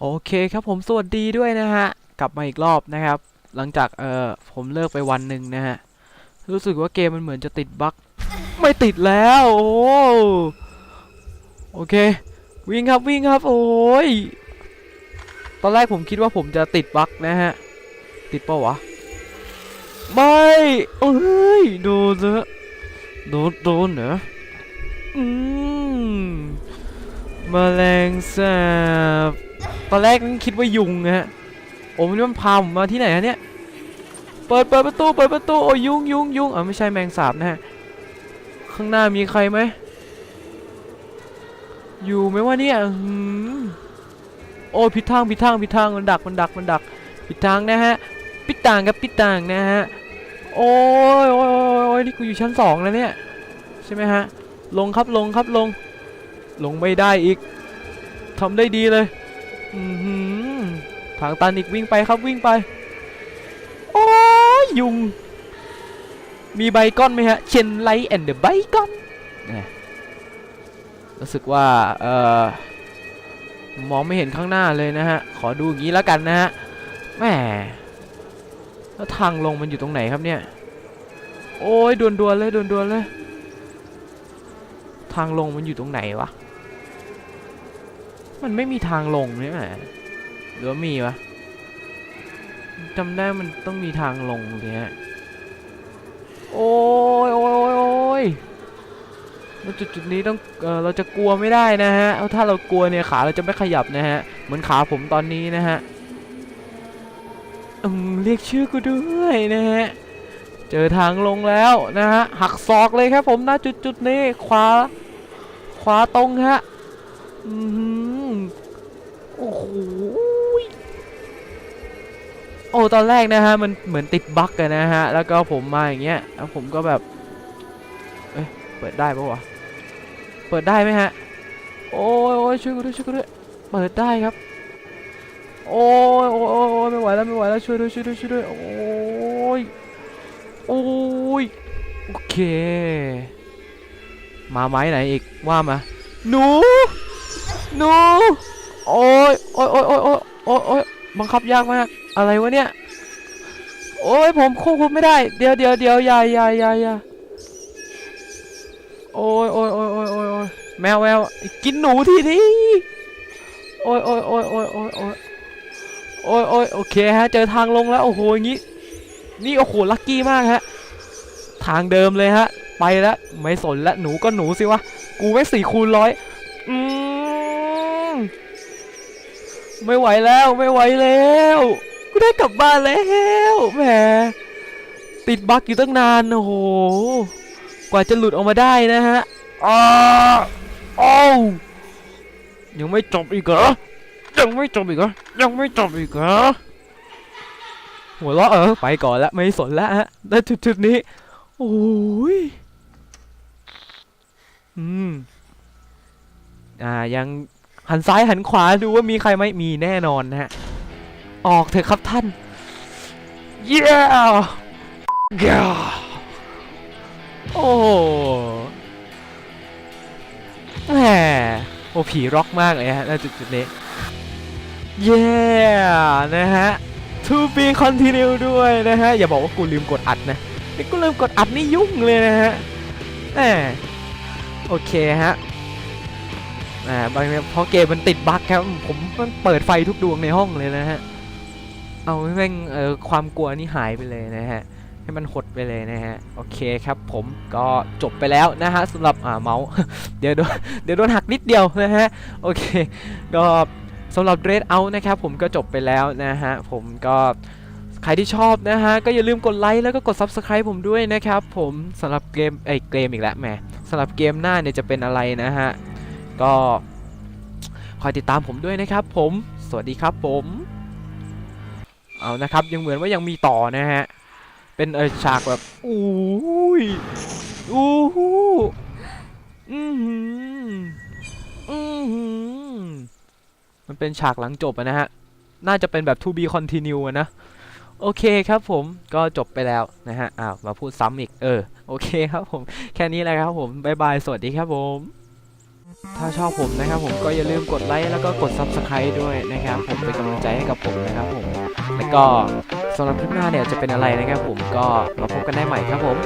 โอเคครับผมสวัสดีด้วยนะฮะ กลับมาอีกรอบนะครับ หลังจากเอ่อผมเลิกไปวันหนึ่งนะฮะ รู้สึกว่าเกมมันเหมือนจะติดบั๊กไม่ติดแล้ว โอ้โอเค วิ่งครับวิ่งครับ โอ้ยตอนแรกผมคิดว่าผมจะติดบั๊กนะฮะ ติดเปล่าวะ ไม่เอ้ยโดนละโดนโดนเหรออืมแมลงสาบ ตอนแรกนั้นคิดว่ายุงนะฮะโอ้มันมันพาผมมาที่ไหนฮะเนี่ยเปิดเปิดประตูเปิดประตูโอ้ยุงยุงยุงอะไม่ใช่แมงสาบนะฮะข้างหน้ามีใครไหมอยู่ไหมวะเนี่ยอื้อหือโอ้ยผิดทางผิดทางผิดทางมันดักมันดักมันดักผิดทางนะฮะปิดทางครับปิดทางนะฮะโอ้ยโอ้ยโอ้ยนี่กูอยู่ชั้นสองแล้วเนี่ยใช่ไหมฮะลงครับลงครับลง ลงไม่ได้อีกทำได้ดีเลย ทางตันอีกวิ่งไปครับวิ่งไป โอ้ยยุง มีใบก้อนไหมฮะ เชนไลแอนเดอะใบก้อนรู้สึกว่า เอ่อ มองไม่เห็นข้างหน้าเลยนะฮะ ขอดูอย่างนี้แล้วกันนะฮะแหมแล้วทางลงมันอยู่ตรงไหนครับเนี่ย โอ้ยด่วนๆเลยด่วนๆเลย ทางลงมันอยู่ตรงไหนวะ มันไม่มีทางลงเนี่ยแหละหรือว่ามีวะจำได้มันต้องมีทางลงเนี่ยโอ้ยโอ้ยโอ้ยโอ้ยแล้วจุดจุดนี้ต้องเออเราจะกลัวไม่ได้นะฮะเอาถ้าเรากลัวเนี่ยขาเราจะไม่ขยับนะฮะ เหมือนขาผมตอนนี้นะฮะอืมเรียกชื่อกูด้วยนะฮะ เจอทางลงแล้วนะฮะ หักศอกเลยครับผมนะจุดจุดนี้ขวา ขวาตรงฮะ อือหือ โอ้โหโอ้ตอนแรกนะฮะมันเหมือนติดบั๊กกันนะฮะ แล้วก็ผมมาอย่างเงี้ยแล้วผมก็แบบเอ้ยเปิดได้ปะวะเปิดได้ไหมฮะ โอ้ยช่วยกูด้วยช่วยกูด้วยเปิดได้ครับ โอ้ยโอ้ยโอ้ยโอ้ยไม่ไหวแล้วไม่ไหวแล้วช่วยด้วยช่วยด้วยช่วยด้วยโอ้ยโอ้ยโอเค มาไม้ไหนอีกว่ามาหนูหนู โอ้ยโอ้ยโอ้ยโอ้ยโอ้ยโอ้ยโอ้ยบังคับยากมาก อะไรวะเนี่ย โอ้ยผมควบคุมไม่ได้ เดี๋ยวเดี๋ยวเดี๋ยวอย่าอย่าอย่าอย่าโอ้ยโอ้ยโอ้ยโอ้ยโอ้ยแมวแมวกินหนูทีนี้โอ้ยโอ้ยโอ้ยโอ้ยโอ้ยโอ้ยโอ้ยโอ้ยโอเคฮะ เจอทางลงแล้ว โอ้โหอย่างงี้ นี่โอ้โห ลัคกี้มากฮะ ทางเดิมเลยฮะ ไปแล้ว ไม่สนแล้วหนูก็หนูสิวะ กูไม่สี่คูณร้อยอืม ไม่ไหวแล้วไม่ไหวแล้วกูได้กลับบ้านแล้วแหมติดบั๊กอยู่ตั้งนานโอ้โหกว่าจะหลุดออกมาได้นะฮะอ้าอ้าวยังไม่จบอีกเหรอยังไม่จบอีกเหรอยังไม่จบอีกเหรอหัวเราะเออไปก่อนละไม่สนละฮะได้จุดๆนี้โอ้ยอืมอ่ายัง หันซ้ายหันขวาดูว่ามีใครไหมมีแน่นอนนะฮะ ออกเถอะครับท่าน เย้เย้โอ้แหมโอ้ผีร็อกมากเลยฮะณจุดจุดนี้ เย้นะฮะ to be continue ด้วยนะฮะ อย่าบอกว่ากูลืมกดอัดนะนี่กูลืมกดอัดนี่ยุ่งเลยนะฮะแหมโอเคฮะ อ่าบางเพราะเกมมันติดบั๊กครับ ผมมันเปิดไฟทุกดวงในห้องเลยนะฮะ เอาให้แม่งเออความกลัวนี่หายไปเลยนะฮะ ให้มันหดไปเลยนะฮะ โอเคครับผมก็จบไปแล้วนะฮะสำหรับอ่าเมาส์ เดี๋ยวโดนเดี๋ยวโดนหักนิดเดียวนะฮะ โอเค ก็สำหรับ Red Out นะครับผมก็จบไปแล้วนะฮะ ผมก็ใครที่ชอบนะฮะ ก็อย่าลืมกดไลค์แล้วก็กด Subscribe ผมด้วยนะครับผมสำหรับเกมไอ้เกมอีกแล้วแหมสำหรับเกมหน้าเนี่ยจะเป็นอะไรนะฮะ ก็คอยติดตามผมด้วยนะครับผม สวัสดีครับผม เอานะครับ ยังเหมือนว่ายังมีต่อนะฮะ เป็นเออฉากแบบอู้ยอู้หูอือหืออือหือมันเป็นฉากหลังจบนะฮะ น่าจะเป็นแบบ to be continue นะ โอเคครับผม ก็จบไปแล้วนะฮะ อ้าว มาพูดซ้ำอีก เออ โอเคครับผม แค่นี้แหละครับผม บ๊ายบาย สวัสดีครับผม ถ้าชอบผมนะครับผมก็อย่าลืมกดไลค์แล้วก็กด Subscribe ด้วยนะครับผมเป็นกำลังใจให้กับผมนะครับผมแล้วก็สำหรับคลิปหน้าเนี่ยจะเป็นอะไรนะครับผมก็มาพบกันได้ใหม่ครับผม